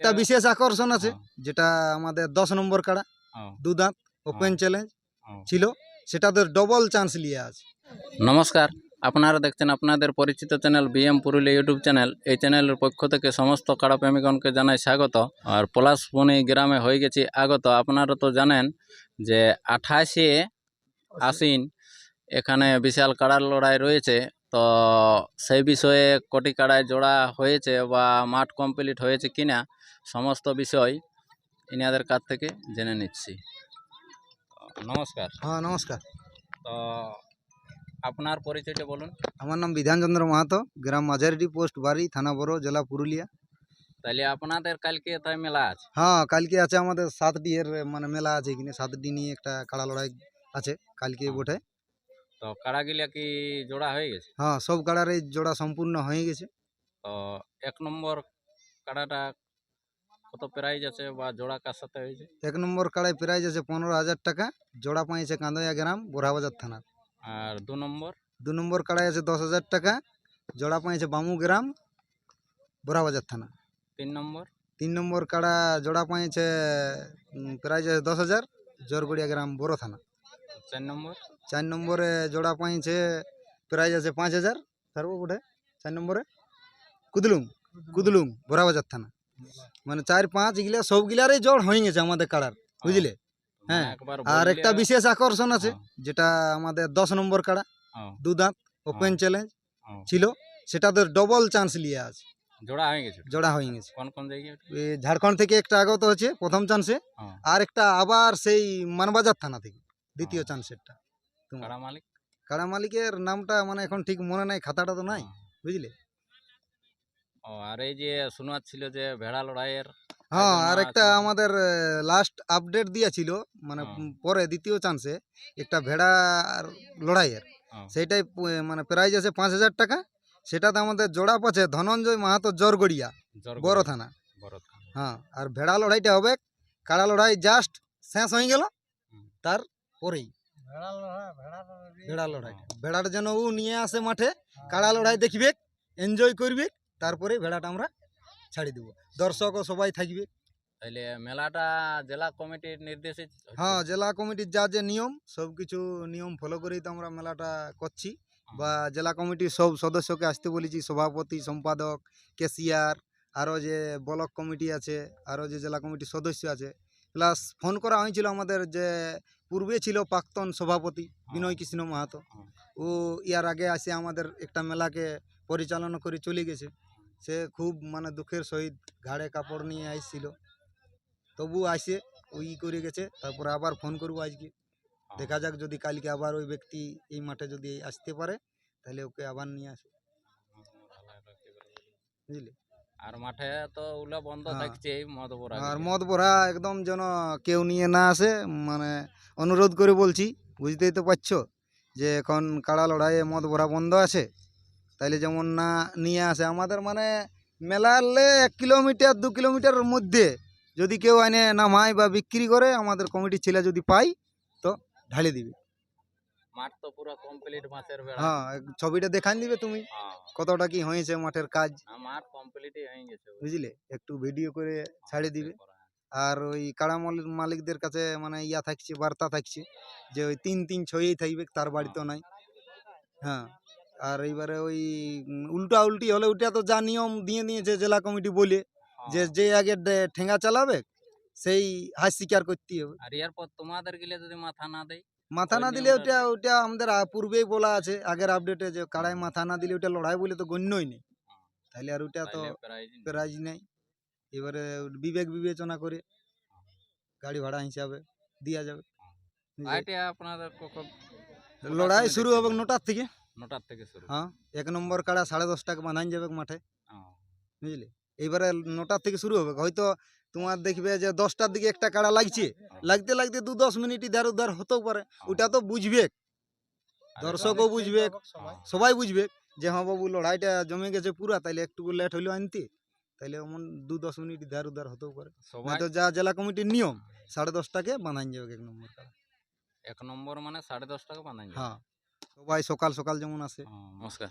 একটা বিশেষ আকর্ষণ আছে। যেটা আমাদের দশ নম্বর কাড়া। দু দাঁত ওপেন চ্যালেঞ্জ। ছিল সেটাতে ডবল চান্স নিয়ে আছে নমস্কার আপনারা দেখছেন আপনাদের পরিচিত channel BM Purulia YouTube channel এই চ্যানেলের পক্ষ থেকে সমস্ত কাড়া প্রেমিকগণকে জানাই স্বাগত আর পলাশবনি গ্রামে হয়ে গেছি আগত আপনারা তো জানেন যে আঠাশে আশ্বিন এখানে বিশাল কাড়ার লড়াই রয়েছে তো সেই বিষয়ে কোটি কাড়ায় জোড়া হয়েছে বা মাঠ কমপ্লিট হয়েছে কিনা সমস্ত বিষয় ইনাদের কাছ থেকে জেনে নিচ্ছি। নমস্কার। হ্যাঁ নমস্কার। তো আপনার পরিচয়টা বলুন। আমার নাম বিধানচন্দ্র মাহাতো গ্রাম মাঝারিটি পোস্ট বাড়ি থানা বড় জেলা পুরুলিয়া। তাহলে আপনাদের কালকে তাই মেলা আছে। হ্যাঁ কালকে আছে আমাদের সাতটি এর মানে মেলা আছে এখানে সাতটি নিয়ে একটা কাড়া লড়াই আছে কালকে বটে। তো কাড়াগিলা কি জোড়া হয়ে গেছে? হ্যাঁ সব কাড়ার এই জোড়া সম্পূর্ণ হয়ে গেছে। তো এক নম্বর কাড়াটা কত প্রাইজ আছে বা জোড়া কার সাথে হয়েছে? এক নম্বর কাড়ায় প্রাইজ আছে পনেরো হাজার টাকা জোড়া পাইছে কান্দয়া গ্রাম বোরাবাজার থানা। আর দু নম্বর? দু নম্বর কাড়াই আছে দশ হাজার টাকা জোড়া পাইছে বামু গ্রাম বোরাবাজার থানা। তিন নম্বর? তিন নম্বর কাড়া জোড়া পাইছে প্রাইজ আছে দশ হাজার জোরগড়িয়া গ্রাম বড় থানা। চার নম্বর? চার নম্বরে জোড়া পাইছে প্রাইজ আছে পাঁচ হাজার তারপর ওঠে চার নম্বরে। কুদলুং কুদলুং বোরাবাজার থানা। মানে চার পাঁচ এগুলা সবগুলারই জড় হয়ে গেছে আমাদের কাড়ার বুঝলে? হ্যাঁ, মানে আর একটা বিশেষ আকর্ষণ আছে হ্যাঁ, যেটা আমাদের দশ নম্বর কাড়া হ্যাঁ, দু দাঁত ওপেন চ্যালেঞ্জ হ্যাঁ। ছিল সেটাতে ডবল চান্স নিয়ে আছে। জোড়া হয়ে গেছে? জোড়া হয়ে গেছে। কোন কোন জায়গায় ঝাড়খণ্ড থেকে একটা আগত হচ্ছে প্রথম চান্সে হ্যাঁ। আর একটা আবার সেই মানবাজার থানা থেকে দ্বিতীয় চান্সেরটা কাড়া মালিক কাড়া মালিকের নামটা মানে এখন ঠিক মনে নাই খাতাটা তো নাই। বুঝলে ও আর এই যে শোনা ছিল যে ভেড়া লড়াইয়ের হ্যাঁ আর একটা আমাদের লাস্ট আপডেট দিয়েছিল মানে। পরে দ্বিতীয় চান্সে একটা ভেড়া আর লড়াইয়ের। সেইটাই মানে প্রাইজ আছে পাঁচ হাজার টাকা সেটাতে আমাদের জোড়া পাচ্ছে ধনঞ্জয় মাহাতো জরগড়িয়া জোরগড়- বড় থানা হ্যাঁ আর ভেড়া লড়াইটা হবে কাড়া লড়াই জাস্ট শেষ হয়ে গেল হুম। ভেড়া লড়াই ভেড়াটা যেন ও নিয়ে আসে মাঠে কাড়া লড়াই দেখবে এনজয় করবে তারপরে ভেড়াটা আমরা ছাড়ি দেবো। দর্শকও সবাই থাকবে। তাহলে মেলাটা জেলা কমিটির নির্দেশে হ্যাঁ জেলা কমিটির যা যে নিয়ম সব কিছু নিয়ম ফলো করেই তো আমরা মেলাটা করছি। বা জেলা কমিটির সব সদস্যকে আসতে বলেছি সভাপতি সম্পাদক ক্যাশিয়ার আরও যে ব্লক কমিটি আছে আরও যে জেলা কমিটির সদস্য আছে। প্লাস ফোন করা হয়েছিল আমাদের যে পূর্বে ছিল প্রাক্তন সভাপতি বিনয় কৃষ্ণ মাহাতো। হ্যাঁ। ও ইয়ার আগে আসে আমাদের একটা মেলাকে পরিচালনা করে চলে গেছে। সে খুব মানে দুঃখের সহিত ঘাড়ে কাপড় নিয়ে আসছিল। তবু আসে ওই করে গেছে তারপরে আবার ফোন করব আজকে। হ্যাঁ। দেখা যাক যদি কালকে আবার ওই ব্যক্তি এই মাঠে যদি আসতে পারে তাহলে ওকে আবার নিয়ে আসে বুঝলি? আর মাঠে তো ওগুলা বন্ধ হ্যাঁ। থাকছে মদ ভরা আর। মদ ভরা একদম যেন কেউ নিয়ে না আসে মানে অনুরোধ করে বলছি বুঝতেই তো পারছ যে এখন কাড়া লড়াইয়ে মদ ভরা বন্ধ আছে তাইলে যেমন না নিয়ে আসে আমাদের মানে মেলালে এক কিলোমিটার দু কিলোমিটারের মধ্যে যদি কেউ এনে নামায় বা বিক্রি করে আমাদের কমিটির ছেলে যদি পাই তো ঢালি দিবে মাঠ তো পুরো কমপ্লিট মাছের বেড়া। হ্যাঁ ছবিটা দেখান দিবে তুমি। হ্যাঁ। কতটা কি হয়েছে মাঠের কাজ? না, কমপ্লিটই হয়ে গেছে। বুঝলে? একটু ভিডিও করে ছাড়ে দিবে। আর ওই কাড়া মালিক- মালিকদের কাছে মানে ইয়া থাকছে বার্তা থাকছে যে ওই তিন তিন ছয়েই থাকবে তার বাড়িতে নাই। হ্যাঁ আর এইবারে ওই উল্টা উল্টি হলে ওটা তো যা নিয়ম দিয়ে দিয়েছে জেলা কমিটি বলে যে হ্যাঁ। যে আগে ঠেঙ্গা চালাবে সেই হাস স্বীকার করতে হবে। আর এরপর তোমাদের গেলে যদি মাথা না দেয়? মাথা না দিলে ওটা ওটা আমাদের পূর্বেই বলা আছে আগের আপডেটে যে কাড়াই মাথা না দিলে ওটা লড়াই বলে তো গণ্যই নেই। তাহলে আর ওটা তো প্রাইজ নেই। এবারে বিবেক বিবেচনা করে গাড়ি ভাড়া হিসাবে দেওয়া যাবে। আপনাদের লড়াই শুরু হবে নটার থেকে। নটার থেকে শুরু। হ্যাঁ এক নম্বর কাড়া সাড়ে দশটাকে বাঁধান যাবে মাঠে। হ্যাঁ। বুঝলে? এইবারে নটার থেকে শুরু হবে। হয়তো তোমার দেখবে যে দশটার দিকে একটা কাড়া লাগছে। লাগতে লাগতে দু দশ মিনিট ইধার উধার হতেও পারে। ওটা তো বুঝবে। দর্শকও বুঝবে। হ্যাঁ। সবাই। বুঝবে যে হ্যাঁ বাবু লড়াইটা জমে গেছে পুরা তাইলে একটু লেট হইল আনতে। তাইলে এমন দু দশ মিনিট ইধার উধার হতেও পারে। তো যা জেলা কমিটির নিয়ম সাড়ে দশটাকে বাঁধান যাবে এক নম্বর এক নম্বর মানে সাড়ে দশটাকে বানাই হ্যাঁ। সবাই সকাল সকাল যেমন আসে নমস্কার।